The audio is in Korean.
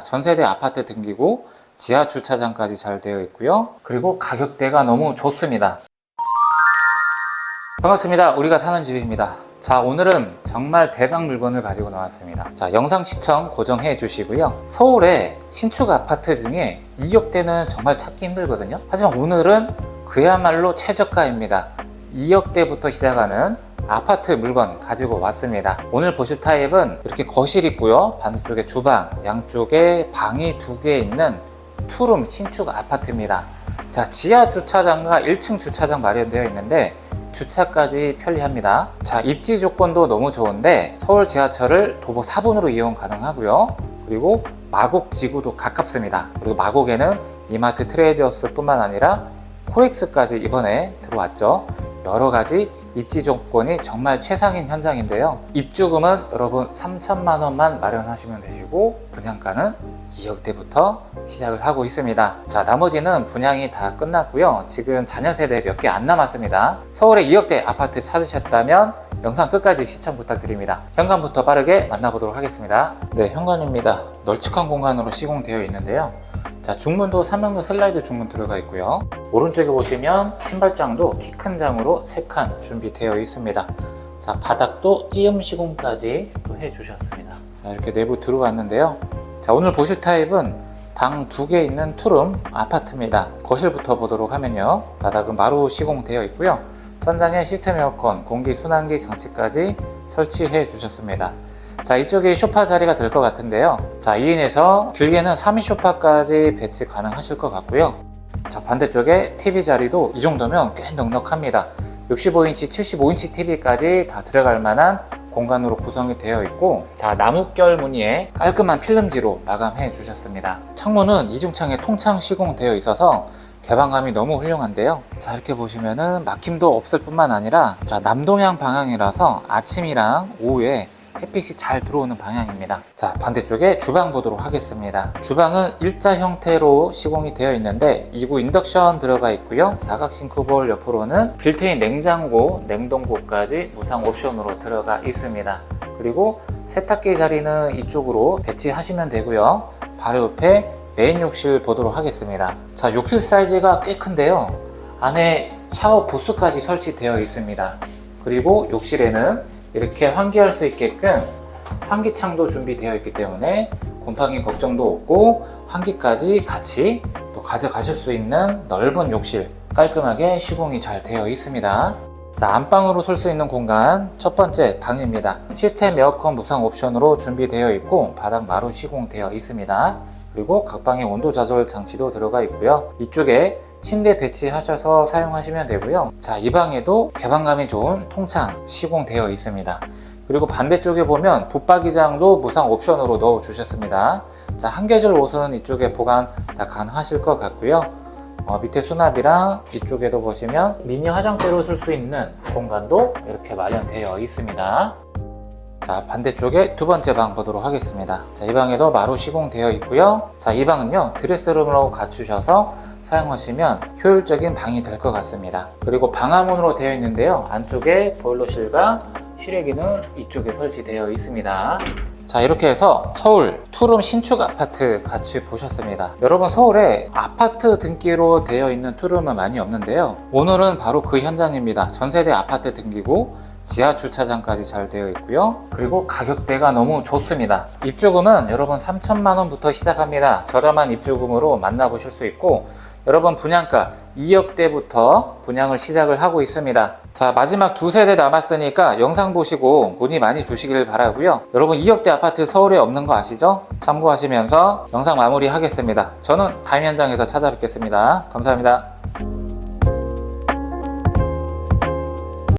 전세대 아파트 등기고 지하 주차장까지 잘 되어 있고요. 그리고 가격대가 너무 좋습니다. 반갑습니다. 우리가 사는 집입니다. 자, 오늘은 정말 대박 물건을 가지고 나왔습니다. 자, 영상 시청 고정해 주시고요. 서울의 신축 아파트 중에 2억대는 정말 찾기 힘들거든요. 하지만 오늘은 그야말로 최저가입니다. 2억대부터 시작하는 아파트 물건 가지고 왔습니다. 오늘 보실 타입은 이렇게 거실 있고요. 반대쪽에 주방, 양쪽에 방이 두 개 있는 투룸 신축 아파트입니다. 자, 지하 주차장과 1층 주차장 마련되어 있는데 주차까지 편리합니다. 자, 입지 조건도 너무 좋은데 서울 지하철을 도보 4분으로 이용 가능하고요. 그리고 마곡 지구도 가깝습니다. 그리고 마곡에는 이마트 트레이더스 뿐만 아니라 코엑스까지 이번에 들어왔죠. 여러 가지 입지 조건이 정말 최상인 현장인데요. 입주금은 여러분 3천만 원만 마련하시면 되시고 분양가는 2억대부터 시작을 하고 있습니다. 자, 나머지는 분양이 다 끝났고요. 지금 자녀 세대 몇 개 안 남았습니다. 서울에 2억대 아파트 찾으셨다면 영상 끝까지 시청 부탁드립니다. 현관부터 빠르게 만나보도록 하겠습니다. 네, 현관입니다. 널찍한 공간으로 시공되어 있는데요. 자, 중문도 3명도 슬라이드 중문 들어가 있고요. 오른쪽에 보시면 신발장도 키 큰 장으로 3칸 준비되어 있습니다. 자, 바닥도 띄움 시공까지 또 해주셨습니다. 자, 이렇게 내부 들어왔는데요. 자, 오늘 보실 타입은 방 두 개 있는 투룸 아파트입니다. 거실부터 보도록 하면요. 바닥은 마루 시공되어 있고요. 천장에 시스템 에어컨, 공기 순환기 장치까지 설치해 주셨습니다. 자, 이쪽이 쇼파 자리가 될 것 같은데요. 자, 2인에서 길게는 3인 쇼파까지 배치 가능하실 것 같고요. 자, 반대쪽에 TV 자리도 이 정도면 꽤 넉넉합니다. 65인치, 75인치 TV까지 다 들어갈 만한 공간으로 구성이 되어 있고 자 나무결 무늬에 깔끔한 필름지로 마감해 주셨습니다 창문은 이중창에 통창 시공되어 있어서 개방감이 너무 훌륭한데요 자 이렇게 보시면은 막힘도 없을 뿐만 아니라 자 남동향 방향이라서 아침이랑 오후에 햇빛이 잘 들어오는 방향입니다. 자, 반대쪽에 주방 보도록 하겠습니다. 주방은 일자 형태로 시공이 되어 있는데 2구 인덕션 들어가 있고요. 사각 싱크볼 옆으로는 빌트인 냉장고, 냉동고까지 무상 옵션으로 들어가 있습니다. 그리고 세탁기 자리는 이쪽으로 배치하시면 되고요. 바로 옆에 메인 욕실 보도록 하겠습니다. 자, 욕실 사이즈가 꽤 큰데요. 안에 샤워 부스까지 설치되어 있습니다. 그리고 욕실에는 이렇게 환기할 수 있게끔 환기창도 준비되어 있기 때문에 곰팡이 걱정도 없고 환기까지 같이 또 가져가실 수 있는 넓은 욕실 깔끔하게 시공이 잘 되어 있습니다. 자, 안방으로 쓸 수 있는 공간 첫 번째 방입니다. 시스템 에어컨 무상 옵션으로 준비되어 있고 바닥 마루 시공되어 있습니다. 그리고 각 방에 온도 조절 장치도 들어가 있고요. 이쪽에 침대 배치하셔서 사용하시면 되고요. 자, 이 방에도 개방감이 좋은 통창 시공되어 있습니다. 그리고 반대쪽에 보면 붙박이장도 무상 옵션으로 넣어 주셨습니다. 자, 한 계절 옷은 이쪽에 보관 다 가능하실 것 같고요. 어, 밑에 수납이랑 이쪽에도 보시면 미니 화장대로 쓸 수 있는 공간도 이렇게 마련되어 있습니다. 자, 반대쪽에 두 번째 방 보도록 하겠습니다. 자, 이 방에도 마루 시공되어 있고요. 자, 이 방은요, 드레스룸으로 갖추셔서 사용하시면 효율적인 방이 될 것 같습니다. 그리고 방화문으로 되어 있는데요. 안쪽에 보일러실과 실외기는 이쪽에 설치되어 있습니다. 자 이렇게 해서 서울 투룸 신축 아파트 같이 보셨습니다 여러분 서울에 아파트 등기로 되어 있는 투룸은 많이 없는데요 오늘은 바로 그 현장입니다 전세대 아파트 등기고 지하 주차장까지 잘 되어 있고요. 그리고 가격대가 너무 좋습니다. 입주금은 여러분 3천만 원부터 시작합니다. 저렴한 입주금으로 만나보실 수 있고 여러분 분양가 2억대부터 분양을 시작을 하고 있습니다. 자 마지막 두 세대 남았으니까 영상 보시고 문의 많이 주시길 바라고요. 여러분 2억대 아파트 서울에 없는 거 아시죠? 참고하시면서 영상 마무리 하겠습니다. 저는 다음 현장에서 찾아뵙겠습니다. 감사합니다